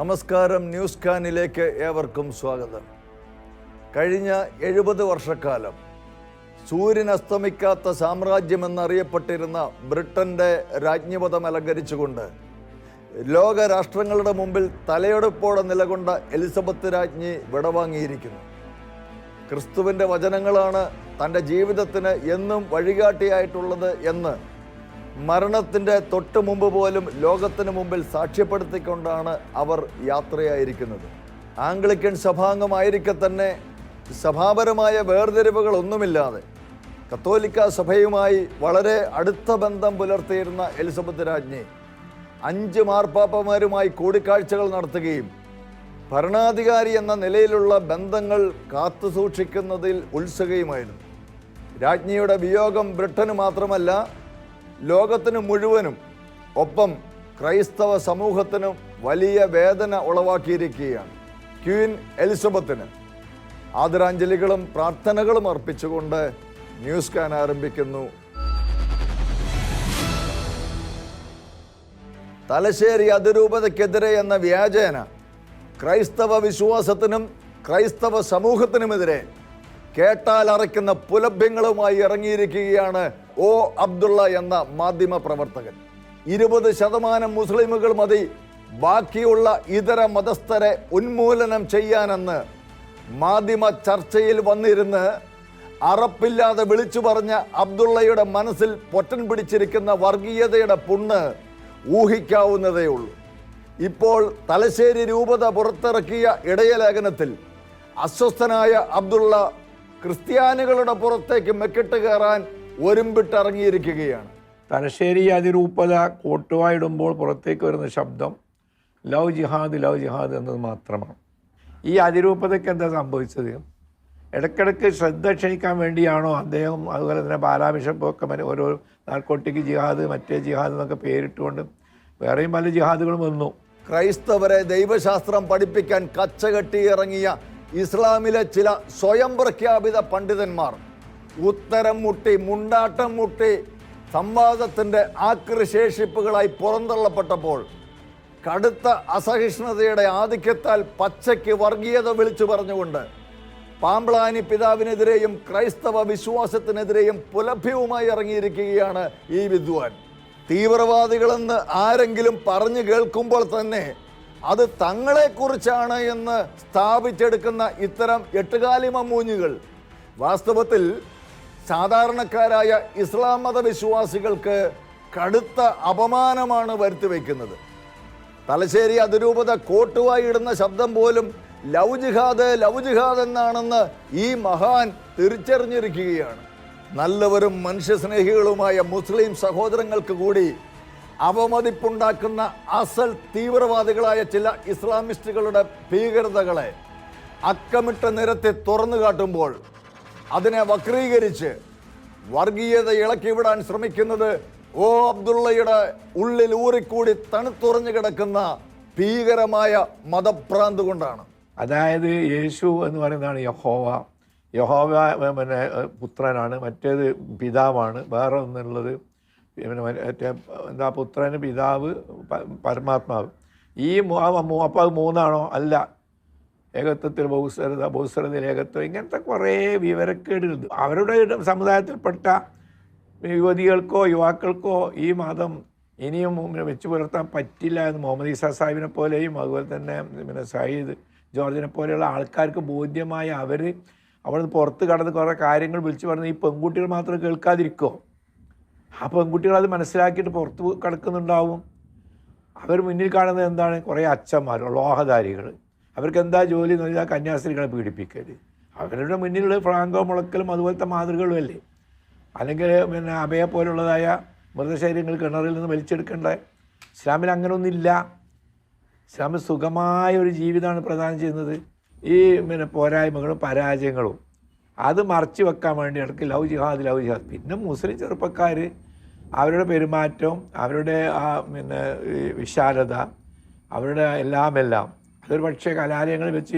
നമസ്കാരം ന്യൂസ് കാനിലേക്ക് ഏവർക്കും സ്വാഗതം. കഴിഞ്ഞ എഴുപത് വർഷക്കാലം സൂര്യൻ അസ്തമിക്കാത്ത സാമ്രാജ്യമെന്നറിയപ്പെട്ടിരുന്ന ബ്രിട്ടന്റെ രാജ്ഞിപദം അലങ്കരിച്ചുകൊണ്ട് ലോക രാഷ്ട്രങ്ങളുടെ മുമ്പിൽ തലയെടുപ്പോടെ നിലകൊണ്ട എലിസബത്ത് രാജ്ഞി വിടവാങ്ങിയിരിക്കുന്നു. ക്രിസ്തുവിന്റെ വചനങ്ങളാണ് തന്റെ ജീവിതത്തിന് എന്നും വഴികാട്ടിയായിട്ടുള്ളത് എന്ന് മരണത്തിന്റെ തൊട്ട് മുമ്പ് പോലും ലോകത്തിന് മുമ്പിൽ സാക്ഷ്യപ്പെടുത്തിക്കൊണ്ടാണ് അവർ യാത്രയായിരിക്കുന്നത്. ആംഗ്ലിക്കൻ സഭാംഗമായിരിക്കെ തന്നെ സഭാപരമായ വേർതിരിവുകളൊന്നുമില്ലാതെ കത്തോലിക്ക സഭയുമായി വളരെ അടുത്ത ബന്ധം പുലർത്തിയിരുന്ന എലിസബത്ത് രാജ്ഞി അഞ്ച് മാർപ്പാപ്പമാരുമായി കൂടിക്കാഴ്ചകൾ നടത്തുകയും ഭരണാധികാരി എന്ന നിലയിലുള്ള ബന്ധങ്ങൾ കാത്തുസൂക്ഷിക്കുന്നതിൽ ഉത്സുകയുമായിരുന്നു. രാജ്ഞിയുടെ വിയോഗം ബ്രിട്ടന് മാത്രമല്ല ലോകത്തിന് മുഴുവനും ഒപ്പം ക്രൈസ്തവ സമൂഹത്തിനും വലിയ വേദന ഉളവാക്കിയിരിക്കുകയാണ്. ക്വീൻ എലിസബത്തിന് ആദരാഞ്ജലികളും പ്രാർത്ഥനകളും അർപ്പിച്ചുകൊണ്ട് ന്യൂസ് കാൻ ആരംഭിക്കുന്നു. തലശ്ശേരി അതിരൂപതയ്ക്കെതിരെ എന്ന വ്യാജേന ക്രൈസ്തവ വിശ്വാസത്തിനും ക്രൈസ്തവ സമൂഹത്തിനുമെതിരെ കേട്ടാൽ അറയ്ക്കുന്ന പുലഭ്യങ്ങളുമായി ഇറങ്ങിയിരിക്കുകയാണ് ഒ അബ്ദുള്ള എന്ന മാധ്യമ പ്രവർത്തകൻ. ഇരുപത് ശതമാനം മുസ്ലിമുകൾ മതി ബാക്കിയുള്ള ഇതര മതസ്ഥരെ ഉന്മൂലനം ചെയ്യാനെന്ന് മാധ്യമ ചർച്ചയിൽ വന്നിരുന്ന് അറപ്പില്ലാതെ വിളിച്ചു പറഞ്ഞ അബ്ദുള്ളയുടെ മനസ്സിൽ പൊറ്റൻ പിടിച്ചിരിക്കുന്ന വർഗീയതയുടെ പുണ്ണ് ഊഹിക്കാവുന്നതേ ഉള്ളൂ. ഇപ്പോൾ തലശ്ശേരി രൂപത പുറത്തിറക്കിയ ഇടയലേഖനത്തിൽ അസ്വസ്ഥനായ അബ്ദുള്ള ക്രിസ്ത്യാനികളുടെ പുറത്തേക്ക് മെക്കിട്ട് കയറാൻ ഒരുമ്പിട്ടിറങ്ങിയിരിക്കുകയാണ്. തലശ്ശേരി അതിരൂപത കോട്ടുവായിടുമ്പോൾ പുറത്തേക്ക് വരുന്ന ശബ്ദം ലവ് ജിഹാദ് ലവ് ജിഹാദ് എന്നത് മാത്രമാണ്. ഈ അതിരൂപതയ്ക്ക് എന്താ സംഭവിച്ചത്? ഇടയ്ക്കിടയ്ക്ക് ശ്രദ്ധ ക്ഷണിക്കാൻ വേണ്ടിയാണോ അദ്ദേഹം അതുപോലെ തന്നെ ബാലാബിഷപ്പൊക്കെ ഓരോ നാർക്കോട്ടിക് ജിഹാദ് മറ്റേ ജിഹാദ് എന്നൊക്കെ പേരിട്ടുകൊണ്ട് വേറെയും പല ജിഹാദുകളും വന്നു. ക്രൈസ്തവരെ ദൈവശാസ്ത്രം പഠിപ്പിക്കാൻ കച്ചകെട്ടി ഇറങ്ങിയ ഇസ്ലാമിലെ ചില സ്വയം പ്രഖ്യാപിത പണ്ഡിതന്മാർ ഉത്തരം മുട്ടി മുണ്ടാട്ടം മുട്ടി സംവാദത്തിന്റെ ആക്രശേഷിപ്പുകളായി പുറന്തള്ളപ്പെട്ടപ്പോൾ കടുത്ത അസഹിഷ്ണുതയുടെ ആധിക്യത്താൽ പച്ചയ്ക്ക് വർഗീയത വിളിച്ചു പറഞ്ഞുകൊണ്ട് പാമ്പ്ളാനി പിതാവിനെതിരെയും ക്രൈസ്തവ വിശ്വാസത്തിനെതിരെയും പുലഭ്യവുമായി ഇറങ്ങിയിരിക്കുകയാണ് ഈ വിദ്വാൻ. തീവ്രവാദികളെന്ന് ആരെങ്കിലും പറഞ്ഞു കേൾക്കുമ്പോൾ തന്നെ അത് തങ്ങളെക്കുറിച്ചാണ് എന്ന് സ്ഥാപിച്ചെടുക്കുന്ന ഇത്തരം എട്ടുകാലി മമ്മൂഞ്ഞുകൾ വാസ്തവത്തിൽ സാധാരണക്കാരായ ഇസ്ലാം മത വിശ്വാസികൾക്ക് കടുത്ത അപമാനമാണ് വരുത്തി വയ്ക്കുന്നത്. തലശ്ശേരി അതിരൂപത കോട്ടുവായി ഇടുന്ന ശബ്ദം പോലും ലവ് ജിഹാദ് ലവ് ജിഹാദ് എന്നാണെന്ന് ഈ മഹാൻ തിരിച്ചറിഞ്ഞിരിക്കുകയാണ്. നല്ലവരും മനുഷ്യസ്നേഹികളുമായ മുസ്ലിം സഹോദരങ്ങൾക്ക് കൂടി അവമതിപ്പുണ്ടാക്കുന്ന അസൽ തീവ്രവാദികളായ ചില ഇസ്ലാമിസ്റ്റുകളുടെ ഭീകരതകളെ അക്കമിട്ട നിരത്തെ തുറന്നു കാട്ടുമ്പോൾ അതിനെ വക്രീകരിച്ച് വർഗീയത ഇളക്കി വിടാൻ ശ്രമിക്കുന്നത് ഓ അബ്ദുള്ളയുടെ ഉള്ളിൽ ഊറിക്കൂടി തണുത്തുറഞ്ഞു കിടക്കുന്ന ഭീകരമായ മതഭ്രാന്ത് കൊണ്ടാണ്. അതായത് യേശു എന്ന് പറയുന്നതാണ് യഹോവ. യഹോവ പിന്നെ പുത്രനാണ്. മറ്റേത് പിതാവാണ്. വേറെ ഒന്നുള്ളത്. പിന്നെ മറ്റേ എന്താ പുത്രന് പിതാവ് പരമാത്മാവ്. ഈ അത് മൂന്നാണോ? അല്ല. ഏകത്വത്തിൽ ബഹുസ്വരത ബഹുസ്വരതയിൽ ഏകത്വം ഇങ്ങനത്തെ കുറേ വിവരക്കേടുണ്ട് അവരുടെ സമുദായത്തിൽപ്പെട്ട യുവതികൾക്കോ യുവാക്കൾക്കോ ഈ മതം ഇനിയും വെച്ചു പുലർത്താൻ പറ്റില്ല എന്ന് മുഹമ്മദ് ഈസാ സാഹിബിനെ പോലെയും അതുപോലെ തന്നെ പിന്നെ സയ്യിദ് ജോർജിനെ പോലെയുള്ള ആൾക്കാർക്ക് ബോധ്യമായ അവർ അവിടുന്ന് പുറത്ത് കടന്ന് കുറേ കാര്യങ്ങൾ വിളിച്ചു പറഞ്ഞ് ഈ പെൺകുട്ടികൾ മാത്രം കേൾക്കാതിരിക്കുമോ ആ പെൺകുട്ടികൾ അത് മനസ്സിലാക്കിയിട്ട് പുറത്ത് കിടക്കുന്നുണ്ടാവും. അവർ മുന്നിൽ കാണുന്നത് എന്താണ്? കുറേ അച്ഛന്മാർ ലോഹധാരികൾ. അവർക്ക് എന്താ ജോലി എന്ന് പറഞ്ഞാൽ കന്യാസ്ത്രീകളെ പീഡിപ്പിക്കൽ അവരുടെ മുന്നിലുള്ള ഫ്രാങ്കോ മുളക്കലും അതുപോലത്തെ മാതൃകകളും അല്ലേ അല്ലെങ്കിൽ പിന്നെ അഭയ പോലുള്ളതായ മൃതശരീരങ്ങൾ കിണറിൽ നിന്ന് വലിച്ചെടുക്കേണ്ട. ഇസ്ലാമിൽ അങ്ങനെയൊന്നുമില്ല ഇസ്ലാമിൽ സുഖമായ ഒരു ജീവിതമാണ് പ്രദാനം ചെയ്യുന്നത്. ഈ പിന്നെ പോരായ്മകളും പരാജയങ്ങളും. അത് മറച്ചു വെക്കാൻ വേണ്ടി ഇടയ്ക്ക് ലവ് ജിഹാദ് ലവ് ജിഹാദ്. പിന്നെ മുസ്ലിം ചെറുപ്പക്കാർ അവരുടെ പെരുമാറ്റം അവരുടെ ആ പിന്നെ വിശാലത അവരുടെ എല്ലാമെല്ലാം എല്ലാം അതൊരു പക്ഷേ കലാലയങ്ങൾ വെച്ച്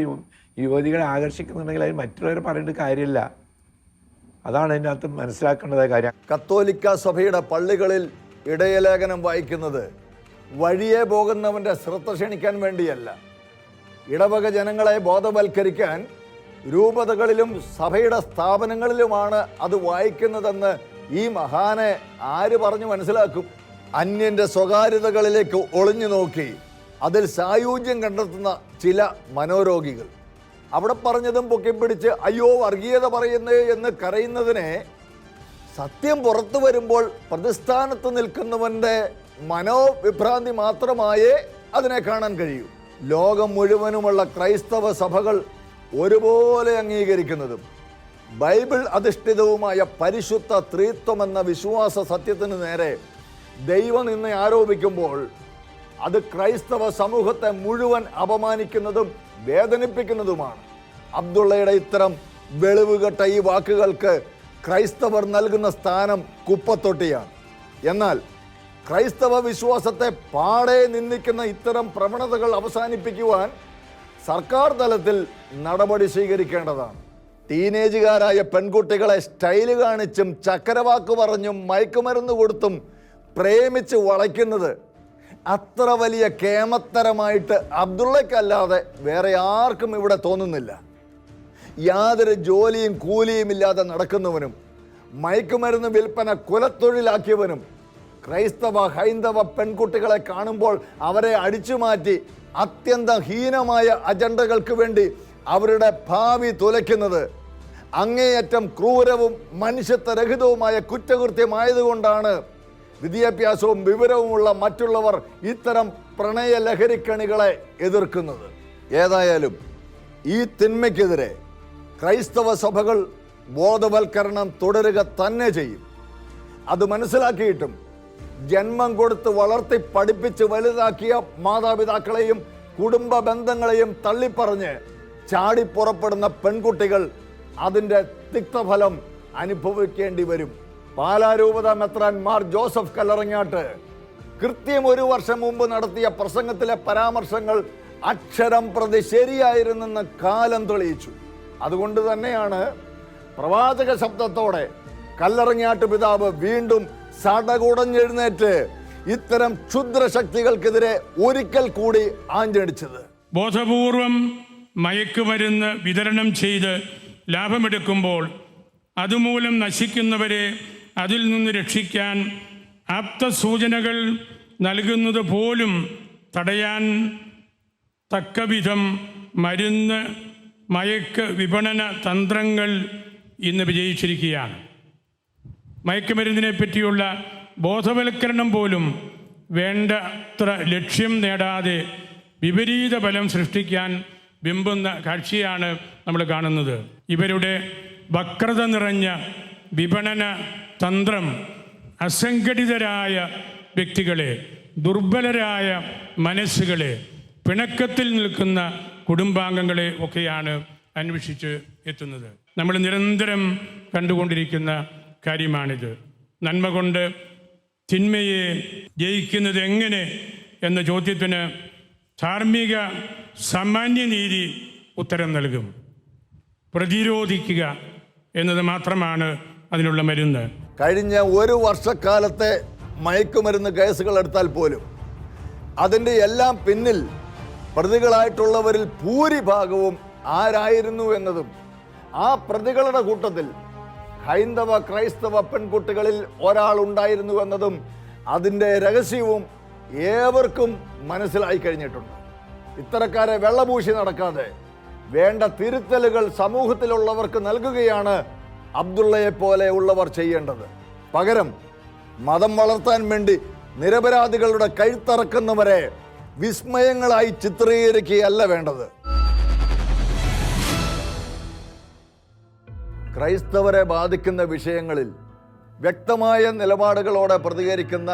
യുവതികളെ ആകർഷിക്കുന്നുണ്ടെങ്കിൽ അതിന് മറ്റുള്ളവർ പറയേണ്ട കാര്യമില്ല. അതാണ് അതിന്റെ അകത്ത് മനസ്സിലാക്കേണ്ടതായ കാര്യം. കത്തോലിക്ക സഭയുടെ പള്ളികളിൽ ഇടയലേഖനം വായിക്കുന്നത് വഴിയെ പോകുന്നവന്റെ ശ്രദ്ധ ക്ഷണിക്കാൻ വേണ്ടിയല്ല. ഇടവക ജനങ്ങളെ ബോധവൽക്കരിക്കാൻ രൂപതകളിലും സഭയുടെ സ്ഥാപനങ്ങളിലുമാണ് അത് വായിക്കുന്നതെന്ന് ഈ മഹാനെ ആര് പറഞ്ഞു മനസ്സിലാക്കും? അന്യന്റെ സ്വകാര്യതകളിലേക്ക് ഒളിഞ്ഞു നോക്കി. അതിൽ സായൂജ്യം കണ്ടെത്തുന്ന ചില മനോരോഗികൾ. അവിടെ പറഞ്ഞതും പൊക്കിപ്പിടിച്ച് അയ്യോ വർഗീയത പറയുന്നേ എന്ന് കരയുന്നതിനെ സത്യം പുറത്തു വരുമ്പോൾ പ്രതിസ്ഥാനത്ത് നിൽക്കുന്നവന്റെ മനോവിഭ്രാന്തി മാത്രമായേ അതിനെ കാണാൻ കഴിയൂ. ലോകം മുഴുവനുമുള്ള ക്രൈസ്തവ സഭകൾ ഒരുപോലെ അംഗീകരിക്കുന്നതും ബൈബിൾ അധിഷ്ഠിതവുമായ പരിശുദ്ധ ത്രിത്വം എന്ന വിശ്വാസ സത്യത്തിന് നേരെ ദൈവം ഇന്ന് ആരോപിക്കുമ്പോൾ അത് ക്രൈസ്തവ സമൂഹത്തെ മുഴുവൻ അപമാനിക്കുന്നതും വേദനിപ്പിക്കുന്നതുമാണ്. അബ്ദുള്ളയുടെ ഇത്തരം വെളിവുകെട്ട ഈ വാക്കുകൾക്ക് ക്രൈസ്തവർ നൽകുന്ന സ്ഥാനം കുപ്പത്തൊട്ടിയാണ്. എന്നാൽ ക്രൈസ്തവ വിശ്വാസത്തെ പാടെ നിന്ദിക്കുന്ന ഇത്തരം പ്രവണതകൾ അവസാനിപ്പിക്കുവാൻ സർക്കാർ തലത്തിൽ നടപടി സ്വീകരിക്കേണ്ടതാണ്. ടീനേജുകാരായ പെൺകുട്ടികളെ സ്റ്റൈൽ കാണിച്ചും ചക്കരവാക്ക് പറഞ്ഞും മയക്കുമരുന്ന് കൊടുത്തും പ്രേമിച്ച് വളയ്ക്കുന്നത് അത്ര വലിയ കേമത്തരമായിട്ട് അബ്ദുള്ളക്കല്ലാതെ വേറെ ആർക്കും ഇവിടെ തോന്നുന്നില്ല. യാതൊരു ജോലിയും കൂലിയും ഇല്ലാതെ നടക്കുന്നവനും മയക്കുമരുന്ന് വിൽപ്പന കുലത്തൊഴിലാക്കിയവനും ക്രൈസ്തവ ഹൈന്ദവ പെൺകുട്ടികളെ കാണുമ്പോൾ അവരെ അടിച്ചുമാറ്റി അത്യന്തം ഹീനമായ അജണ്ടകൾക്ക് വേണ്ടി അവരുടെ ഭാവി തുലയ്ക്കുന്നത് അങ്ങേയറ്റം ക്രൂരവും മനുഷ്യത്വരഹിതവുമായ കുറ്റകൃത്യമായതുകൊണ്ടാണ് വിദ്യാഭ്യാസവും വിവരവുമുള്ള മറ്റുള്ളവർ ഇത്തരം പ്രണയ ലഹരിക്കണികളെ എതിർക്കുന്നത്. ഏതായാലും ഈ തിന്മയ്ക്കെതിരെ ക്രൈസ്തവ സഭകൾ ബോധവൽക്കരണം തുടരുക തന്നെ ചെയ്യും. അത് മനസ്സിലാക്കിയിട്ടും ജന്മം കൊടുത്ത് വളർത്തി പഠിപ്പിച്ച് വലുതാക്കിയ മാതാപിതാക്കളെയും കുടുംബ ബന്ധങ്ങളെയും തള്ളിപ്പറഞ്ഞ് ചാടിപ്പുറപ്പെടുന്ന പെൺകുട്ടികൾ അതിന്റെ തിക്തഫലം അനുഭവിക്കേണ്ടി വരും. പാലാരൂപത മെത്രാൻ മാർ ജോസഫ് കല്ലറങ്ങാട്ട്. കൃത്യം ഒരു വർഷം മുമ്പ് നടത്തിയ പ്രസംഗത്തിലെ പരാമർശങ്ങൾ അക്ഷരം പ്രതി ശരിയായിരുന്നെന്ന് കാലം തെളിയിച്ചു. അതുകൊണ്ട് തന്നെയാണ് പ്രവാചക ശബ്ദത്തോടെ കല്ലറങ്ങാട്ട് പിതാവ് വീണ്ടും സടകുടഞ്ഞെഴുന്നേറ്റ് ഇത്തരം ക്ഷുദ്രശക്തികൾക്കെതിരെ ഒരിക്കൽ കൂടി ആഞ്ഞടിച്ചത്. ബോധപൂർവം മയക്കുമരുന്ന് വിതരണം ചെയ്ത് ലാഭമെടുക്കുമ്പോൾ അതുമൂലം നശിക്കുന്നവരെ അതിൽ നിന്ന് രക്ഷിക്കാൻ ആപ്തസൂചനകൾ നൽകുന്നത് പോലും തടയാൻ തക്കവിധം മരുന്ന് മയക്ക് വിപണന തന്ത്രങ്ങൾ ഇന്ന് വിജയിച്ചിരിക്കുകയാണ്. മയക്കുമരുന്നിനെ പറ്റിയുള്ള ബോധവൽക്കരണം പോലും വേണ്ടത്ര ലക്ഷ്യം നേടാതെ വിപരീത ഫലം സൃഷ്ടിക്കാൻ ബിംബുന്ന കാഴ്ചയാണ് നമ്മൾ കാണുന്നത്. ഇവരുടെ വക്രത നിറഞ്ഞ വിപണന തന്ത്രം അസംഘടിതരായ വ്യക്തികളെ ദുർബലരായ മനസ്സുകളെ പിണക്കത്തിൽ നിൽക്കുന്ന കുടുംബാംഗങ്ങളെ ഒക്കെയാണ് അന്വേഷിച്ച് എത്തുന്നത്. നമ്മൾ നിരന്തരം കണ്ടുകൊണ്ടിരിക്കുന്ന കാര്യമാണിത്. നന്മ കൊണ്ട് തിന്മയെ ജയിക്കുന്നത് എങ്ങനെ എന്ന ചോദ്യത്തിന് ധാർമ്മിക സാമാന്യനീതി ഉത്തരം നൽകും. പ്രതിരോധിക്കുക എന്നത് മാത്രമാണ് അതിനുള്ള മരുന്ന്. കഴിഞ്ഞ ഒരു വർഷക്കാലത്തെ മയക്കുമരുന്ന് കേസുകൾ എടുത്താൽ പോലും അതിന്റെ എല്ലാം പിന്നിൽ പ്രതികളായിട്ടുള്ളവരിൽ ഭൂരിഭാഗവും ആരായിരുന്നു എന്നതും ആ പ്രതികളുടെ കൂട്ടത്തിൽ ഹൈന്ദവ ക്രൈസ്തവ പെൺകുട്ടികളിൽ ഒരാൾ ഉണ്ടായിരുന്നു എന്നതും അതിന്റെ രഹസ്യവും ഏവർക്കും മനസ്സിലായി കഴിഞ്ഞിട്ടുണ്ട്. ഇത്തരക്കാരെ വെള്ളപൂശി നടക്കാതെ വേണ്ട തിരുത്തലുകൾ സമൂഹത്തിലുള്ളവർക്ക് നൽകുകയാണ് അബ്ദുള്ളയെ പോലെ ഉള്ളവർ ചെയ്യേണ്ടത്. പകരം മതം വളർത്താൻ വേണ്ടി നിരപരാധികളുടെ കഴുത്തറക്കുന്നവരെ വിസ്മയങ്ങളായി ചിത്രീകരിക്കുകയല്ല വേണ്ടത്. ക്രൈസ്തവരെ ബാധിക്കുന്ന വിഷയങ്ങളിൽ വ്യക്തമായ നിലപാടുകളോടെ പ്രതികരിക്കുന്ന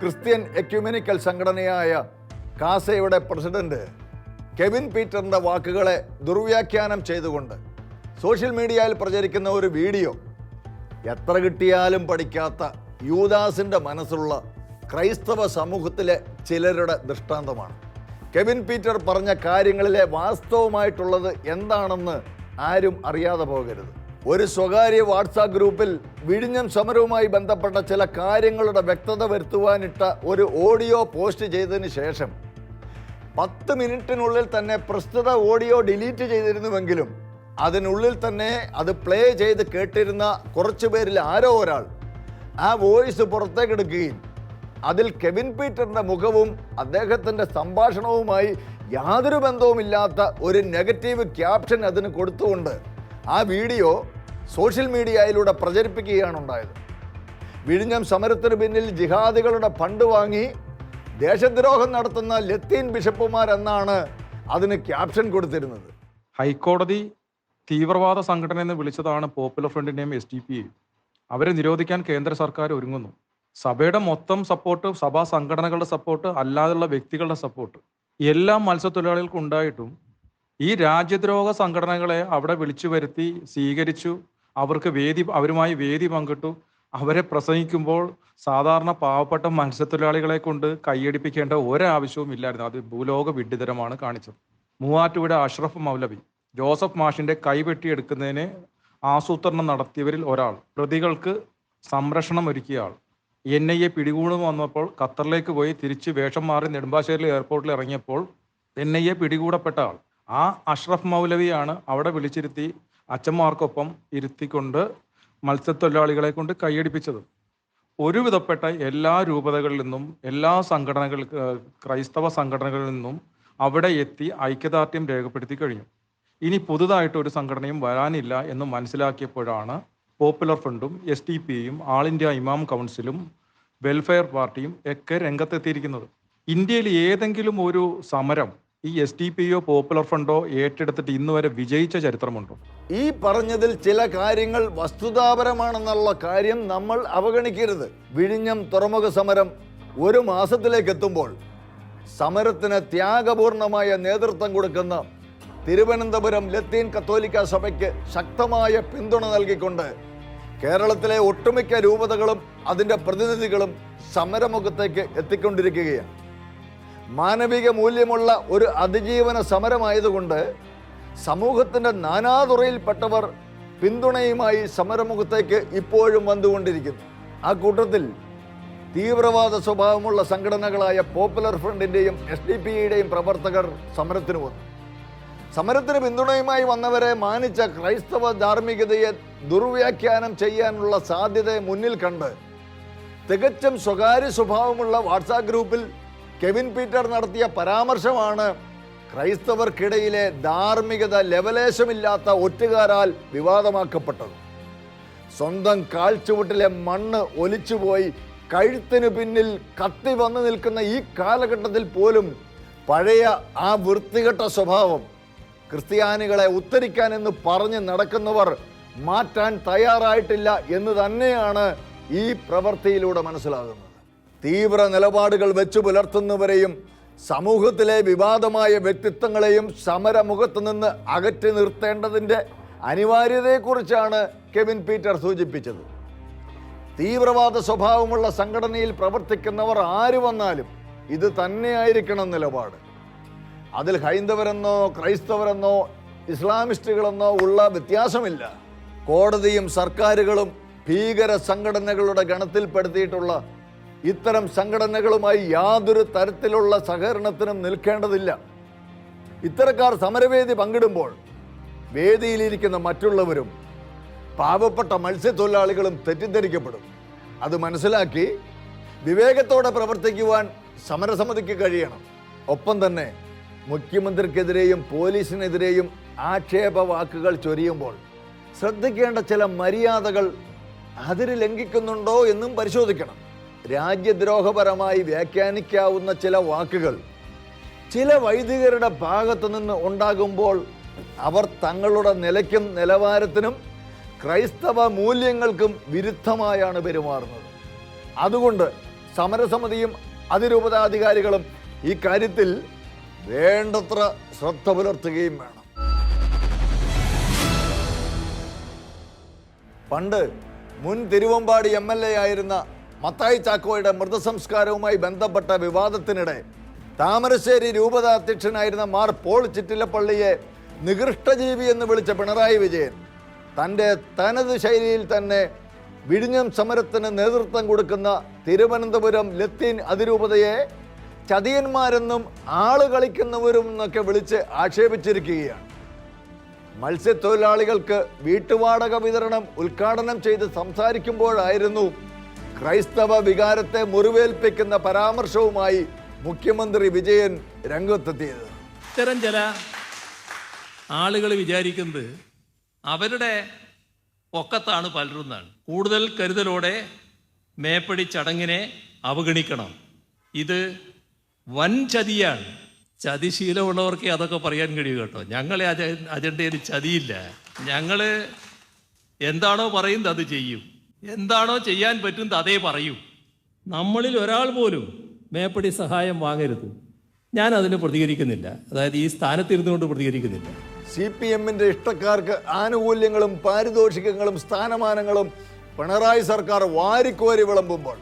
ക്രിസ്ത്യൻ എക്യുമെനിക്കൽ സംഘടനയായ കാസയുടെ പ്രസിഡന്റ് കെവിൻ പീറ്ററിന്റെ വാക്കുകളെ ദുർവ്യാഖ്യാനം ചെയ്തുകൊണ്ട് സോഷ്യൽ മീഡിയയിൽ പ്രചരിക്കുന്ന ഒരു വീഡിയോ. എത്ര കിട്ടിയാലും പഠിക്കാത്ത യൂദാസിന്റെ മനസ്സുള്ള ക്രൈസ്തവ സമൂഹത്തിലെ ചിലരുടെ ദൃഷ്ടാന്തമാണ്. കെവിൻ പീറ്റർ പറഞ്ഞ കാര്യങ്ങളിലെ വാസ്തവമായിട്ടുള്ളത് എന്താണെന്ന് ആരും അറിയാതെ പോകരുത്. ഒരു സ്വകാര്യ വാട്സാപ്പ് ഗ്രൂപ്പിൽ വിഴിഞ്ഞം സമരവുമായി ബന്ധപ്പെട്ട ചില കാര്യങ്ങളുടെ വ്യക്തത വരുത്തുവാനിട്ട ഒരു ഓഡിയോ പോസ്റ്റ് ചെയ്തതിന് ശേഷം പത്ത് മിനിറ്റിനുള്ളിൽ തന്നെ പ്രസ്തുത ഓഡിയോ ഡിലീറ്റ് ചെയ്തിരുന്നുവെങ്കിലും അതിനുള്ളിൽ തന്നെ അത് പ്ലേ ചെയ്ത് കേട്ടിരുന്ന കുറച്ചു പേരിൽ ആരോ ഒരാൾ ആ വോയിസ് പുറത്തേക്ക് പുറത്തേക്കെടുക്കുകയും അതിൽ കെവിൻ പീറ്ററിന്റെ മുഖവും അദ്ദേഹത്തിന്റെ സംഭാഷണവുമായി യാതൊരു ബന്ധവുമില്ലാത്ത ഒരു നെഗറ്റീവ് ക്യാപ്ഷൻ അതിന് കൊടുത്തുകൊണ്ട് ആ വീഡിയോ സോഷ്യൽ മീഡിയയിലൂടെ പ്രചരിപ്പിക്കുകയാണ് ഉണ്ടായത്. വിഴിഞ്ഞം സമരത്തിന് പിന്നിൽ ജിഹാദികളുടെ ഫണ്ട് വാങ്ങി ദേശദ്രോഹം നടത്തുന്ന ലത്തീൻ ബിഷപ്പുമാരെന്നാണ് അതിന് ക്യാപ്ഷൻ കൊടുത്തിരുന്നത്. ഹൈക്കോടതി തീവ്രവാദ സംഘടന എന്ന് വിളിച്ചതാണ് പോപ്പുലർ ഫ്രണ്ടിന്റെയും എസ് ഡി പിയെയും അവരെ നിരോധിക്കാൻ കേന്ദ്ര സർക്കാർ ഒരുങ്ങുന്നു. സഭയുടെ മൊത്തം സപ്പോർട്ട് സഭാ സംഘടനകളുടെ സപ്പോർട്ട് അല്ലാതെയുള്ള വ്യക്തികളുടെ സപ്പോർട്ട് എല്ലാ മത്സ്യത്തൊഴിലാളികൾക്കും ഉണ്ടായിട്ടും ഈ രാജ്യദ്രോഹ സംഘടനകളെ അവിടെ വിളിച്ചു വരുത്തി സ്വീകരിച്ചു അവർക്ക് വേദി അവരുമായി വേദി പങ്കിട്ടു അവരെ പ്രസംഗിക്കുമ്പോൾ സാധാരണ പാവപ്പെട്ട മത്സ്യത്തൊഴിലാളികളെ കൊണ്ട് കൈയടിപ്പിക്കേണ്ട ഒരാവശ്യവും ഇല്ലായിരുന്നു. അത് ഭൂലോക വിഡ്ഢിതരമാണ് കാണിച്ചത്. മൂവാറ്റുപുഴ അഷ്റഫ് മൗലവി. ജോസഫ് മാഷിന്റെ കൈവെട്ടിയെടുക്കുന്നതിന് ആസൂത്രണം നടത്തിയവരിൽ ഒരാൾ. പ്രതികൾക്ക് സംരക്ഷണം ഒരുക്കിയ ആൾ. എൻ ഐ എ പിടികൂടും വന്നപ്പോൾ ഖത്തറിലേക്ക് പോയി തിരിച്ച് വേഷം മാറി നെടുമ്പാശ്ശേരി എയർപോർട്ടിൽ ഇറങ്ങിയപ്പോൾ എൻ ഐ എ പിടികൂടപ്പെട്ട ആൾ. ആ അഷ്റഫ് മൗലവിയാണ് അവിടെ വിളിച്ചിരുത്തി അച്ഛന്മാർക്കൊപ്പം ഇരുത്തിക്കൊണ്ട് മത്സ്യത്തൊഴിലാളികളെ കൊണ്ട് കൈയടിപ്പിച്ചത്. ഒരുവിധപ്പെട്ട എല്ലാ രൂപതകളിൽ നിന്നും എല്ലാ സംഘടനകൾ ക്രൈസ്തവ സംഘടനകളിൽ നിന്നും അവിടെ എത്തി ഐക്യദാർഢ്യം രേഖപ്പെടുത്തി കഴിഞ്ഞു. ഇനി പുതുതായിട്ട് ഒരു സംഘടനയും വരാനില്ല എന്ന് മനസ്സിലാക്കിയപ്പോഴാണ് പോപ്പുലർ ഫ്രണ്ടും എസ് ഡി പിയും ആൾ ഇന്ത്യ ഇമാം കൗൺസിലും വെൽഫെയർ പാർട്ടിയും ഒക്കെ രംഗത്തെത്തിയിരിക്കുന്നത്. ഇന്ത്യയിൽ ഏതെങ്കിലും ഒരു സമരം ഈ എസ് ഡി പിയോ പോപ്പുലർ ഫ്രണ്ടോ ഏറ്റെടുത്തിട്ട് ഇന്ന് വരെ വിജയിച്ച ചരിത്രമുണ്ടോ? ഈ പറഞ്ഞതിൽ ചില കാര്യങ്ങൾ വസ്തുതാപരമാണെന്നുള്ള കാര്യം നമ്മൾ അവഗണിക്കരുത്. വിഴിഞ്ഞം തുറമുഖ സമരം ഒരു മാസത്തിലേക്ക് എത്തുമ്പോൾ സമരത്തിന് ത്യാഗപൂർണമായ നേതൃത്വം കൊടുക്കുന്ന തിരുവനന്തപുരം ലത്തീൻ കത്തോലിക്ക സഭയ്ക്ക് ശക്തമായ പിന്തുണ നൽകിക്കൊണ്ട് കേരളത്തിലെ ഒട്ടുമിക്ക രൂപതകളും അതിന്റെ പ്രതിനിധികളും സമരമുഖത്തേക്ക് എത്തിക്കൊണ്ടിരിക്കുകയാണ്. മാനവിക മൂല്യമുള്ള ഒരു അതിജീവന സമരമായതുകൊണ്ട് സമൂഹത്തിന്റെ നാനാതുറയിൽപ്പെട്ടവർ പിന്തുണയുമായി സമരമുഖത്തേക്ക് ഇപ്പോഴും വന്നുകൊണ്ടിരിക്കുന്നു. ആ കൂട്ടത്തിൽ തീവ്രവാദ സ്വഭാവമുള്ള സംഘടനകളായ പോപ്പുലർ ഫ്രണ്ടിന്റെയും എസ് ഡി പിയുടെയും പ്രവർത്തകർ സമരത്തിന് വന്നു. സമരത്തിന് പിന്തുണയുമായി വന്നവരെ മാനിച്ച ക്രൈസ്തവ ധാർമ്മികതയെ ദുർവ്യാഖ്യാനം ചെയ്യാനുള്ള സാധ്യത മുന്നിൽ കണ്ട് തികച്ചും സ്വകാര്യ സ്വഭാവമുള്ള വാട്സാപ്പ് ഗ്രൂപ്പിൽ കെവിൻ പീറ്റർ നടത്തിയ പരാമർശമാണ് ക്രൈസ്തവർക്കിടയിലെ ധാർമ്മികത ലെവലേശമില്ലാത്ത ഒറ്റുകാരാൽ വിവാദമാക്കപ്പെട്ടത്. സ്വന്തം കാൽച്ചുവട്ടിലെ മണ്ണ് ഒലിച്ചുപോയി കഴുത്തിന് പിന്നിൽ കത്തി വന്നു നിൽക്കുന്ന ഈ കാലഘട്ടത്തിൽ പോലും പഴയ ആ വൃത്തികെട്ട സ്വഭാവം ക്രിസ്ത്യാനികളെ ഉത്തരിക്കാൻ എന്ന് പറഞ്ഞ് നടക്കുന്നവർ മാറ്റാൻ തയ്യാറായിട്ടില്ല എന്ന് തന്നെയാണ് ഈ പ്രവൃത്തിയിലൂടെ മനസ്സിലാകുന്നത്. തീവ്ര നിലപാടുകൾ വെച്ചു പുലർത്തുന്നവരെയും സമൂഹത്തിലെ വിവാദമായ വ്യക്തിത്വങ്ങളെയും സമരമുഖത്ത് നിന്ന് അകറ്റി നിർത്തേണ്ടതിന്റെ അനിവാര്യതയെക്കുറിച്ചാണ് കെവിൻ പീറ്റർ സൂചിപ്പിച്ചത്. തീവ്രവാദ സ്വഭാവമുള്ള സംഘടനയിൽ പ്രവർത്തിക്കുന്നവർ ആര് വന്നാലും ഇത് തന്നെയായിരിക്കണം നിലപാട്. അതിൽ ഹൈന്ദവരെന്നോ ക്രൈസ്തവരെന്നോ ഇസ്ലാമിസ്റ്റുകളെന്നോ ഉള്ള വ്യത്യാസമില്ല. കോടതിയും സർക്കാരുകളും ഭീകര സംഘടനകളുടെ ഗണത്തിൽപ്പെടുത്തിയിട്ടുള്ള ഇത്തരം സംഘടനകളുമായി യാതൊരു തരത്തിലുള്ള സഹകരണത്തിനും നിൽക്കേണ്ടതില്ല. ഇത്തരക്കാർ സമരവേദി പങ്കിടുമ്പോൾ വേദിയിലിരിക്കുന്ന മറ്റുള്ളവരും പാവപ്പെട്ട മത്സ്യത്തൊഴിലാളികളും തെറ്റിദ്ധരിക്കപ്പെടും. അത് മനസ്സിലാക്കി വിവേകത്തോടെ പ്രവർത്തിക്കുവാൻ സമരസമിതിക്ക് കഴിയണം. ഒപ്പം തന്നെ മുഖ്യമന്ത്രിക്കെതിരെയും പോലീസിനെതിരെയും ആക്ഷേപ വാക്കുകൾ ചൊരിയുമ്പോൾ ശ്രദ്ധിക്കേണ്ട ചില മര്യാദകൾ അതിര് ലംഘിക്കുന്നുണ്ടോ എന്നും പരിശോധിക്കണം. രാജ്യദ്രോഹപരമായി വ്യാഖ്യാനിക്കാവുന്ന ചില വാക്കുകൾ ചില വൈദികരുടെ ഭാഗത്തു നിന്ന് ഉണ്ടാകുമ്പോൾ അവർ തങ്ങളുടെ നിലയ്ക്കും നിലവാരത്തിനും ക്രൈസ്തവ മൂല്യങ്ങൾക്കും വിരുദ്ധമായാണ് പെരുമാറുന്നത്. അതുകൊണ്ട് സമരസമിതിയും അതിരൂപതാധികാരികളും ഈ കാര്യത്തിൽ വേണ്ടത്ര ശ്രദ്ധ പുലർത്തുകയും വേണം. പണ്ട് മുൻ തിരുവമ്പാടി എം എൽ എ ആയിരുന്ന മത്തായി ചാക്കോയുടെ മൃതസംസ്കാരവുമായി ബന്ധപ്പെട്ട വിവാദത്തിനിടെ താമരശ്ശേരി രൂപത അധ്യക്ഷനായിരുന്ന മാർ പോൾ ചിറ്റിലപ്പള്ളിയെ നികൃഷ്ടജീവി എന്ന് വിളിച്ച പിണറായി വിജയൻ തന്റെ തനത് ശൈലിയിൽ തന്നെ വിഴിഞ്ഞം സമരത്തിന് നേതൃത്വം കൊടുക്കുന്ന തിരുവനന്തപുരം ലത്തീൻ അതിരൂപതയെ ചതിയന്മാരെന്നും ആൾ കളിക്കുന്നവരും എന്നൊക്കെ വിളിച്ച് ആക്ഷേപിച്ചിരിക്കുകയാണ്. മത്സ്യത്തൊഴിലാളികൾക്ക് വീട്ടുവാടക വിതരണം ഉദ്ഘാടനം ചെയ്ത് സംസാരിക്കുമ്പോഴായിരുന്നു ക്രൈസ്തവ വികാരത്തെ മുറിവേൽപ്പിക്കുന്ന പരാമർശവുമായി മുഖ്യമന്ത്രി വിജയൻ രംഗത്തെത്തിയത്. ഇത്തരം ചില ആളുകൾ വിചാരിക്കുന്നത് അവരുടെ പൊക്കത്താണ് പലരും കൂടുതൽ കരുതലോടെ മേപ്പടി ചടങ്ങിനെ അവഗണിക്കണം. ഇത് വൻ ചതിയാണ്. ചതിശീലമുള്ളവർക്ക് അതൊക്കെ പറയാൻ കഴിയും കേട്ടോ. ഞങ്ങളെ അജ അജണ്ടയിൽ ചതിയില്ല. ഞങ്ങൾ എന്താണോ പറയുന്നത് അത് ചെയ്യും. എന്താണോ ചെയ്യാൻ പറ്റുന്നത് അതേ പറയൂ. നമ്മളിൽ ഒരാൾ പോലും മേപ്പടി സഹായം വാങ്ങരുത്. ഞാൻ അതിന് പ്രതികരിക്കുന്നില്ല. അതായത് ഈ സ്ഥാനത്തിരുന്നുകൊണ്ട് പ്രതികരിക്കുന്നില്ല. സി പി എമ്മിന്റെ ഇഷ്ടക്കാർക്ക് ആനുകൂല്യങ്ങളും പാരിതോഷികങ്ങളും സ്ഥാനമാനങ്ങളും പിണറായി സർക്കാർ വാരിക്കോരി വിളമ്പുമ്പോൾ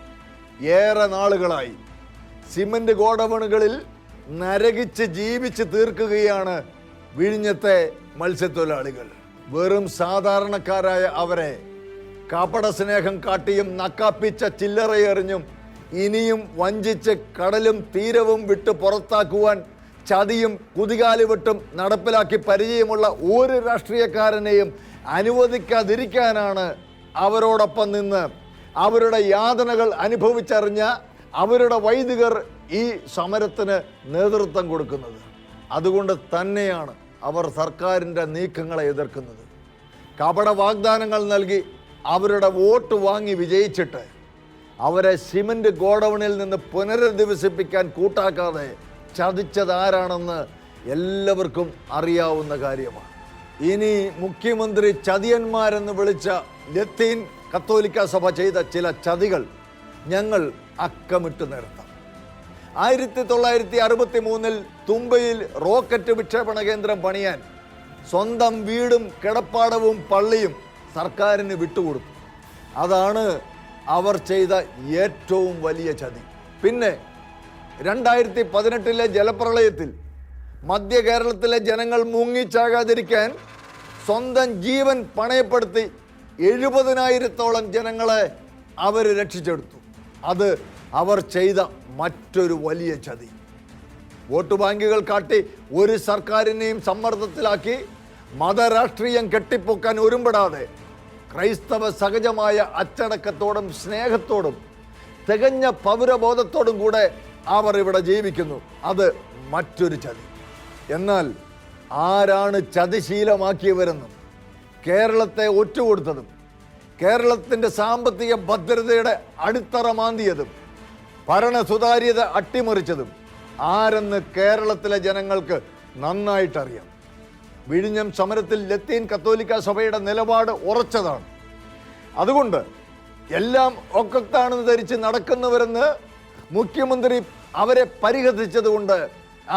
ഏറെ നാളുകളായി. സിമന്റ് ഗോഡൌണുകളിൽ നരകിച്ച് ജീവിച്ച് തീർക്കുകയാണ് വിഴിഞ്ഞത്തെ മത്സ്യത്തൊഴിലാളികൾ. വെറും സാധാരണക്കാരായ അവരെ കാപ്പട സ്നേഹം കാട്ടിയും നക്കാപ്പിച്ച ചില്ലറയെറിഞ്ഞും ഇനിയും വഞ്ചിച്ച് കടലും തീരവും വിട്ട് പുറത്താക്കുവാൻ ചതിയും കുതികാലുവെട്ടും നടപ്പിലാക്കി പരിചയമുള്ള ഒരു രാഷ്ട്രീയക്കാരനെയും അനുവദിക്കാതിരിക്കാനാണ് അവരോടൊപ്പം നിന്ന് അവരുടെ യാതനകൾ അനുഭവിച്ചറിഞ്ഞ അവരുടെ വൈദികർ ഈ സമരത്തിന് നേതൃത്വം കൊടുക്കുന്നത്. അതുകൊണ്ട് തന്നെയാണ് അവർ സർക്കാരിന്റെ നീക്കങ്ങളെ എതിർക്കുന്നത്. കപട വാഗ്ദാനങ്ങൾ നൽകി അവരുടെ വോട്ട് വാങ്ങി വിജയിച്ചിട്ട് അവരെ സിമന്റ് ഗോഡൌണിൽ നിന്ന് പുനരധിവസിപ്പിക്കാൻ കൂട്ടാക്കാതെ ചതിച്ചത് ആരാണെന്ന് എല്ലാവർക്കും അറിയാവുന്ന കാര്യമാണ്. ഇനി മുഖ്യമന്ത്രി ചതിയന്മാരെന്ന് വിളിച്ച ലത്തീൻ കത്തോലിക്ക സഭ ചെയ്ത ചില ചതികൾ ഞങ്ങൾ അക്കമിട്ട് നിർത്താം. ആയിരത്തി തൊള്ളായിരത്തി അറുപത്തി മൂന്നിൽ തുമ്പയിൽ റോക്കറ്റ് വിക്ഷേപണ കേന്ദ്രം പണിയാൻ സ്വന്തം വീടും കിടപ്പാടവും പള്ളിയും സർക്കാരിന് വിട്ടുകൊടുത്തു. അതാണ് അവർ ചെയ്ത ഏറ്റവും വലിയ ചതി. പിന്നെ രണ്ടായിരത്തി പതിനെട്ടിലെ ജലപ്രളയത്തിൽ മധ്യ കേരളത്തിലെ ജനങ്ങൾ മുങ്ങിച്ചാകാതിരിക്കാൻ സ്വന്തം ജീവൻ പണയപ്പെടുത്തി എഴുപതിനായിരത്തോളം ജനങ്ങളെ അവർ രക്ഷിച്ചെടുത്തു. അത് അവർ ചെയ്ത മറ്റൊരു വലിയ ചതി. വോട്ട് ബാങ്കുകൾ കാട്ടി ഒരു സർക്കാരിനെയും സമ്മർദ്ദത്തിലാക്കി മതരാഷ്ട്രീയം കെട്ടിപ്പൊക്കാൻ ഒരുമ്പെടാതെ ക്രൈസ്തവ സഹജമായ അച്ചടക്കത്തോടും സ്നേഹത്തോടും തികഞ്ഞ പൗരബോധത്തോടും കൂടെ അവർ ഇവിടെ ജീവിക്കുന്നു. അത് മറ്റൊരു ചതി. എന്നാൽ ആരാണ് ചതിശീലമാക്കിയവരെന്നും കേരളത്തെ ഒറ്റുകൊടുത്തതും കേരളത്തിന്റെ സാമ്പത്തിക ഭദ്രതയുടെ അടിത്തറ മാന്തിയതും ഭരണ സുതാര്യത അട്ടിമറിച്ചതും ആരെന്ന് കേരളത്തിലെ ജനങ്ങൾക്ക് നന്നായിട്ടറിയാം. വിഴിഞ്ഞം സമരത്തിൽ ലത്തീൻ കത്തോലിക്ക സഭയുടെ നിലപാട് ഉറച്ചതാണ്. അതുകൊണ്ട് എല്ലാം ഒക്കത്താണെന്ന് ധരിച്ച് നടക്കുന്നവരെന്ന് മുഖ്യമന്ത്രി അവരെ പരിഹസിച്ചതുകൊണ്ട്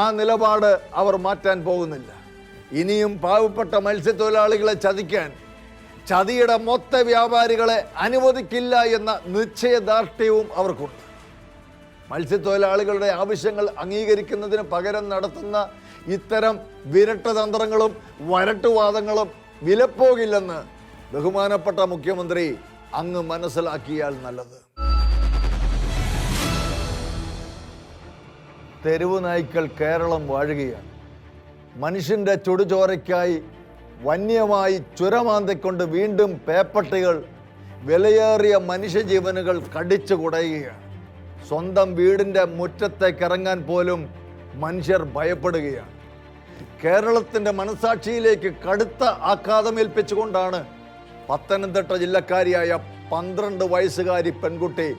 ആ നിലപാട് അവർ മാറ്റാൻ പോകുന്നില്ല. ഇനിയും പാവപ്പെട്ട മത്സ്യത്തൊഴിലാളികളെ ചതിക്കാൻ ചതിയുടെ മൊത്ത വ്യാപാരികളെ അനുവദിക്കില്ല എന്ന നിശ്ചയദാർഢ്യവും അവർക്കുണ്ട്. മത്സ്യത്തൊഴിലാളികളുടെ ആവശ്യങ്ങൾ അംഗീകരിക്കുന്നതിന് പകരം നടത്തുന്ന ഇത്തരം വിരട്ടതന്ത്രങ്ങളും വരട്ടുവാദങ്ങളും വിലപ്പോകില്ലെന്ന് ബഹുമാനപ്പെട്ട മുഖ്യമന്ത്രി അങ്ങ് മനസ്സിലാക്കിയാൽ നല്ലത്. തെരുവ് നായ്ക്കൾ കേരളം വാഴുകയാണ്. മനുഷ്യന്റെ ചുടുചോരയ്ക്കായി വന്യമായി ചുരമാന്തിക്കൊണ്ട് വീണ്ടും പേപ്പട്ടികൾ വിലയേറിയ മനുഷ്യജീവനുകൾ കടിച്ചു കുടയുകയാണ്. സ്വന്തം വീടിന്റെ മുറ്റത്തേക്ക് ഇറങ്ങാൻ പോലും മനുഷ്യർ ഭയപ്പെടുകയാണ്. കേരളത്തിന്റെ മനസാക്ഷിയിലേക്ക് കടുത്ത ആഘാതമേൽപ്പിച്ചുകൊണ്ടാണ് പത്തനംതിട്ട ജില്ലക്കാരിയായ പന്ത്രണ്ട് വയസ്സുകാരി പെൺകുട്ടി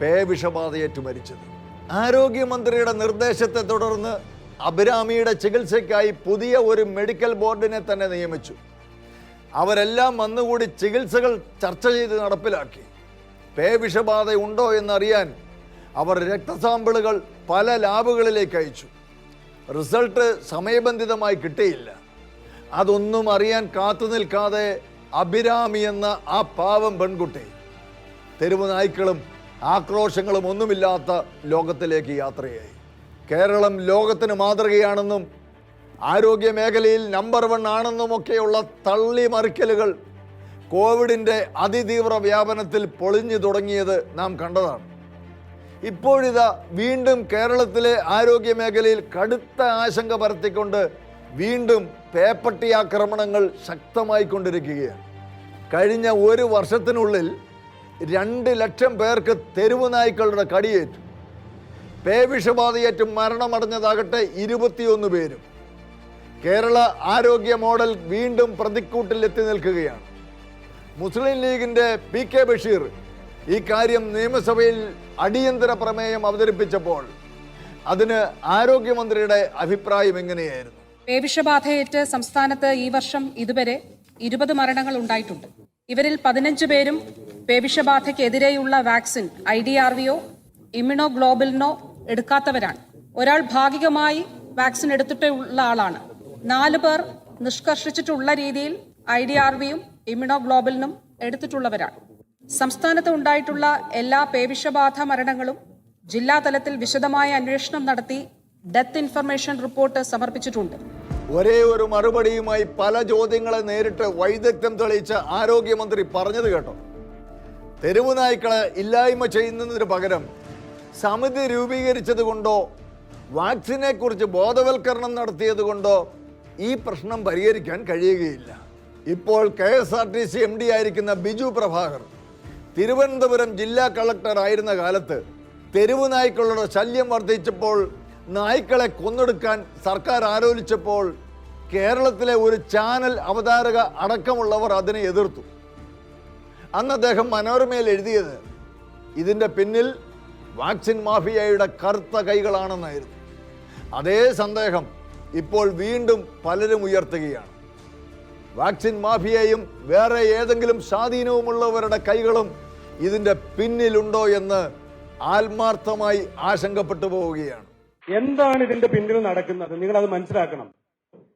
പേവിഷബാധയേറ്റ് മരിച്ചത്. ആരോഗ്യമന്ത്രിയുടെ നിർദ്ദേശത്തെ തുടർന്ന് അഭിരാമിയുടെ ചികിത്സയ്ക്കായി പുതിയ ഒരു മെഡിക്കൽ ബോർഡിനെ തന്നെ നിയമിച്ചു. അവരെല്ലാം വന്നുകൂടി ചികിത്സകൾ ചർച്ച ചെയ്ത് നടപ്പിലാക്കി. പേവിഷബാധ ഉണ്ടോ എന്നറിയാൻ അവർ രക്തസാമ്പിളുകൾ പല ലാബുകളിലേക്ക് അയച്ചു. റിസൾട്ട് സമയബന്ധിതമായി കിട്ടിയില്ല. അതൊന്നും അറിയാൻ കാത്തു നിൽക്കാതെ അഭിരാമി എന്ന ആ പാവം പെൺകുട്ടി തെരുവ് നായ്ക്കളും ആക്രോശങ്ങളും ഒന്നുമില്ലാത്ത ലോകത്തിലേക്ക് യാത്രയായി. കേരളം ലോകത്തിന് മാതൃകയാണെന്നും ആരോഗ്യ മേഖലയിൽ നമ്പർ വൺ ആണെന്നുമൊക്കെയുള്ള തള്ളിമറിക്കലുകൾ കോവിഡിന്റെ അതിതീവ്ര വ്യാപനത്തിൽ പൊളിഞ്ഞു തുടങ്ങിയത് നാം കണ്ടതാണ്. ഇപ്പോഴിതാ വീണ്ടും കേരളത്തിലെ ആരോഗ്യ മേഖലയിൽ കടുത്ത ആശങ്ക പരത്തിക്കൊണ്ട് വീണ്ടും പേപ്പട്ടി ആക്രമണങ്ങൾ ശക്തമായി കൊണ്ടിരിക്കുകയാണ്. കഴിഞ്ഞ ഒരു വർഷത്തിനുള്ളിൽ രണ്ട് ലക്ഷം പേർക്ക് തെരുവ് നായ്ക്കളുടെ കടിയേറ്റു. പേവിഷബാധയേറ്റ് മരണമടഞ്ഞതാകട്ടെ ഇരുപത്തിയൊന്ന് പേരും. കേരള ആരോഗ്യ മോഡൽ വീണ്ടും പ്രതിക്കൂട്ടിൽ എത്തി നിൽക്കുകയാണ്. മുസ്ലിം ലീഗിന്റെ പി കെ ബഷീർ ഈ കാര്യം നിയമസഭയിൽ അടിയന്തര പ്രമേയം അവതരിപ്പിച്ചപ്പോൾ അതിന് ആരോഗ്യമന്ത്രിയുടെ അഭിപ്രായം എങ്ങനെയായിരുന്നു? പേവിഷബാധയേറ്റ് സംസ്ഥാനത്ത് ഈ വർഷം ഇതുവരെ ഇരുപത് മരണങ്ങൾ ഉണ്ടായിട്ടുണ്ട്. ഇവരിൽ പതിനഞ്ച് പേരും പേവിഷബാധയ്ക്കെതിരെയുള്ള വാക്സിൻ ഐ ഡി ആർ വിയോ ഇമ്യൂണോ ഗ്ലോബലിനോ എടുക്കാത്തവരാണ്. ഒരാൾ ഭാഗികമായി വാക്സിൻ എടുത്തിട്ടുള്ള ആളാണ്. നാല് പേർ നിഷ്കർഷിച്ചിട്ടുള്ള രീതിയിൽ ഐ ഡി ആർ വിയും ഇമ്യൂണോ ഗ്ലോബലിനും എടുത്തിട്ടുള്ളവരാണ്. സംസ്ഥാനത്ത് ഉണ്ടായിട്ടുള്ള എല്ലാ പേവിഷബാധ മരണങ്ങളും ജില്ലാ തലത്തിൽ വിശദമായ അന്വേഷണം നടത്തി ഡെത്ത് ഇൻഫർമേഷൻ റിപ്പോർട്ട് സമർപ്പിച്ചിട്ടുണ്ട്. ഒരേ ഒരു മറുപടിയുമായി പല ചോദ്യങ്ങളെ നേരിട്ട് വൈദഗ്ധ്യം തെളിയിച്ച ആരോഗ്യമന്ത്രി പറഞ്ഞത് കേട്ടോ. തെരുവു നായ്ക്കളെ ഇല്ലായ്മ ചെയ്യുന്നതിന് പകരം സമിതി രൂപീകരിച്ചത് കൊണ്ടോ വാക്സിനെ കുറിച്ച് ബോധവൽക്കരണം നടത്തിയത് കൊണ്ടോ ഈ പ്രശ്നം പരിഹരിക്കാൻ കഴിയുകയില്ല. ഇപ്പോൾ K S R T C M D ആയിരിക്കുന്ന ബിജു പ്രഭാകർ തിരുവനന്തപുരം ജില്ലാ കളക്ടർ ആയിരുന്ന കാലത്ത് തെരുവ് നായ്ക്കളുടെ ശല്യം വർദ്ധിച്ചപ്പോൾ നായ്ക്കളെ കൊന്നെടുക്കാൻ സർക്കാർ ആലോചിച്ചപ്പോൾ കേരളത്തിലെ ഒരു ചാനൽ അവതാരക അടക്കമുള്ളവർ അതിനെ എതിർത്തു. അന്ന് അദ്ദേഹം മനോരമയിൽ എഴുതിയത് ഇതിന്റെ പിന്നിൽ വാക്സിൻ മാഫിയയുടെ കറുത്ത കൈകളാണെന്നായിരുന്നു. അതേ സന്ദേഹം ഇപ്പോൾ വീണ്ടും പലരും ഉയർത്തുകയാണ്. വാക്സിൻ മാഫിയയും വേറെ ഏതെങ്കിലും സ്വാധീനവുമുള്ളവരുടെ കൈകളും ഇതിന്റെ പിന്നിലുണ്ടോ എന്ന് ആത്മാർത്ഥമായി ആശങ്കപ്പെട്ടു പോവുകയാണ്. എന്താണ് ഇതിന്റെ പിന്നിൽ നടക്കുന്നത്? നിങ്ങൾ അത് മനസ്സിലാക്കണം.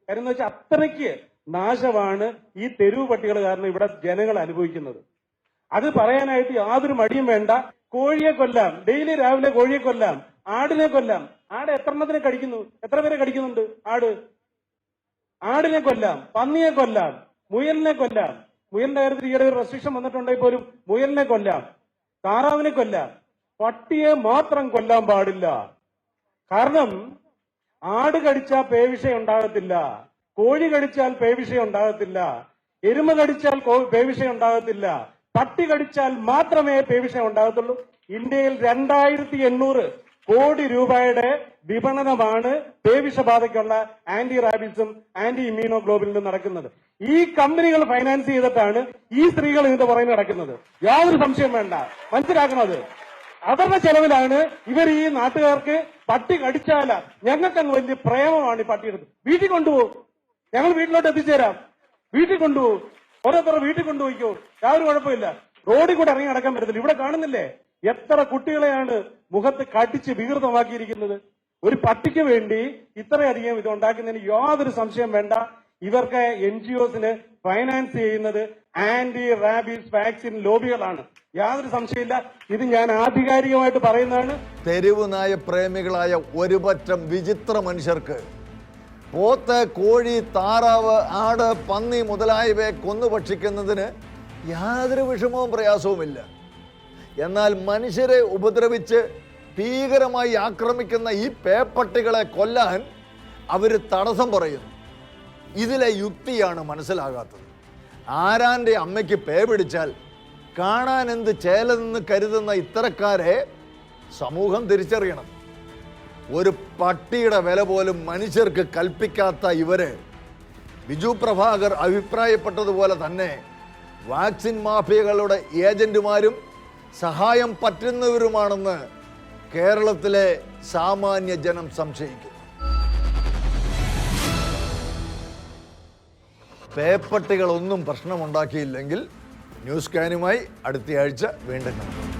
കാര്യം വെച്ചാൽ അത്രയ്ക്ക് നാശമാണ് ഈ തെരുവ് പട്ടികൾ കാരണം ഇവിടെ ജനങ്ങൾ അനുഭവിക്കുന്നത്. അത് പറയാനായിട്ട് യാതൊരു മടിയും വേണ്ട. കോഴിയെ കൊല്ലാം. ഡെയിലി രാവിലെ കോഴിയെ കൊല്ലാം. ആടിനെ കൊല്ലാം. ആട് എത്ര എണ്ണത്തിനെ കടിക്കുന്നു? എത്ര പേരെ കടിക്കുന്നുണ്ട്? ആട്. ആടിനെ കൊല്ലാം. പന്നിയെ കൊല്ലാം. മുയലിനെ കൊല്ലാം. മുയലിന്റെ കാര്യത്തിൽ ഈയിടെ ഒരു റെസ്ട്രിക്ഷൻ വന്നിട്ടുണ്ടെങ്കിൽ പോലും മുയലിനെ കൊല്ലാം. താറാവിനെ കൊല്ലാം. പട്ടിയെ മാത്രം കൊല്ലാൻ പാടില്ല. കാരണം ആട് കടിച്ചാൽ പേവിഷയം ഉണ്ടാകത്തില്ല. കോഴി കടിച്ചാൽ പേവിഷയം ഉണ്ടാകത്തില്ല. എരുമ കടിച്ചാൽ പേവിഷ ഉണ്ടാകത്തില്ല. പട്ടി കടിച്ചാൽ മാത്രമേ പേവിഷം ഉണ്ടാകത്തുള്ളൂ. ഇന്ത്യയിൽ രണ്ടായിരത്തി എണ്ണൂറ് കോടി രൂപയുടെ വിപണനമാണ് പേവിഷബാധയ്ക്കുള്ള ആന്റി റാബിസും ആന്റി ഇമ്മ്യൂണോ ഗ്ലോബിലും നടക്കുന്നത്. ഈ കമ്പനികൾ ഫൈനാൻസ് ചെയ്തിട്ടാണ് ഈ സ്ത്രീകൾ ഇതിന്റെ പുറകെ നടക്കുന്നത്. യാതൊരു സംശയം വേണ്ട. മനസ്സിലാക്കണത്? അവരുടെ ചെലവിലാണ് ഇവർ ഈ നാട്ടുകാർക്ക് പട്ടി കടിച്ചാല. ഞങ്ങൾക്ക് അങ്ങ് വലിയ പ്രേമമാണ് ഈ പട്ടിയെടുത്ത് വീട്ടിൽ കൊണ്ടുപോകും. ഞങ്ങൾ വീട്ടിലോട്ട് എത്തിച്ചേരാം. വീട്ടിൽ കൊണ്ടുപോകും. ഓരോരുത്തർ വീട്ടിൽ കൊണ്ടുപോയിക്കോ. യാതൊരു കുഴപ്പമില്ല. റോഡിൽ കൂടെ ഇറങ്ങി നടക്കാൻ പറ്റത്തില്ല. ഇവിടെ കാണുന്നില്ലേ? എത്ര കുട്ടികളെയാണ് മുഖത്ത് കടിച്ച് വികൃതമാക്കിയിരിക്കുന്നത്. ഒരു പട്ടിക്ക് വേണ്ടി ഇത്രയധികം ഇത് ഉണ്ടാക്കുന്നതിന് യാതൊരു സംശയം വേണ്ട. ഇവർക്ക് എൻ ജി ഒസിന് ഫൈനാൻസ് ചെയ്യുന്നത് ആന്റി റാബീസ് വാക്സിൻ ലോബികളാണ്. യാതൊരു സംശയമില്ല. ഇത് ഞാൻ ആധികാരികമായിട്ട് പറയുന്നതാണ്. തെരുവ് നായ പ്രേമികളായ ഒരുപറ്റം വിചിത്ര മനുഷ്യർക്ക് പോത്ത് കോഴി താറാവ് ആട് പന്നി മുതലായവയെ കൊന്നു ഭക്ഷിക്കുന്നതിന് യാതൊരു വിഷമവും പ്രയാസവുമില്ല. എന്നാൽ മനുഷ്യരെ ഉപദ്രവിച്ച് ഭീകരമായി ആക്രമിക്കുന്ന ഈ പേപ്പട്ടികളെ കൊല്ലാൻ അവർ തടസ്സം പറയുന്നു. ഇതിലെ യുക്തിയാണ് മനസ്സിലാകാത്തത്. ആരാന്റെ അമ്മയ്ക്ക് പേ പിടിച്ചാൽ കാണാൻ എന്ത് ചേലെന്ന് കരുതുന്ന ഇത്തരക്കാരെ സമൂഹം തിരിച്ചറിയണം. ഒരു പട്ടിയുടെ വില പോലും മനുഷ്യർക്ക് കൽപ്പിക്കാത്ത ഇവർ. ബിജു പ്രഭാകർ അഭിപ്രായപ്പെട്ടതുപോലെ തന്നെ വാക്സിൻ മാഫിയകളുടെ ഏജന്റുമാരും സഹായം പറ്റുന്നവരുമാണെന്ന് കേരളത്തിലെ സാമാന്യ ജനം സംശയിക്കുന്നു. പേപ്പട്ടികളൊന്നും പ്രശ്നമുണ്ടാക്കിയില്ലെങ്കിൽ ന്യൂസ് സ്കാനുമായി അടുത്തയാഴ്ച വീണ്ടും കാണാം.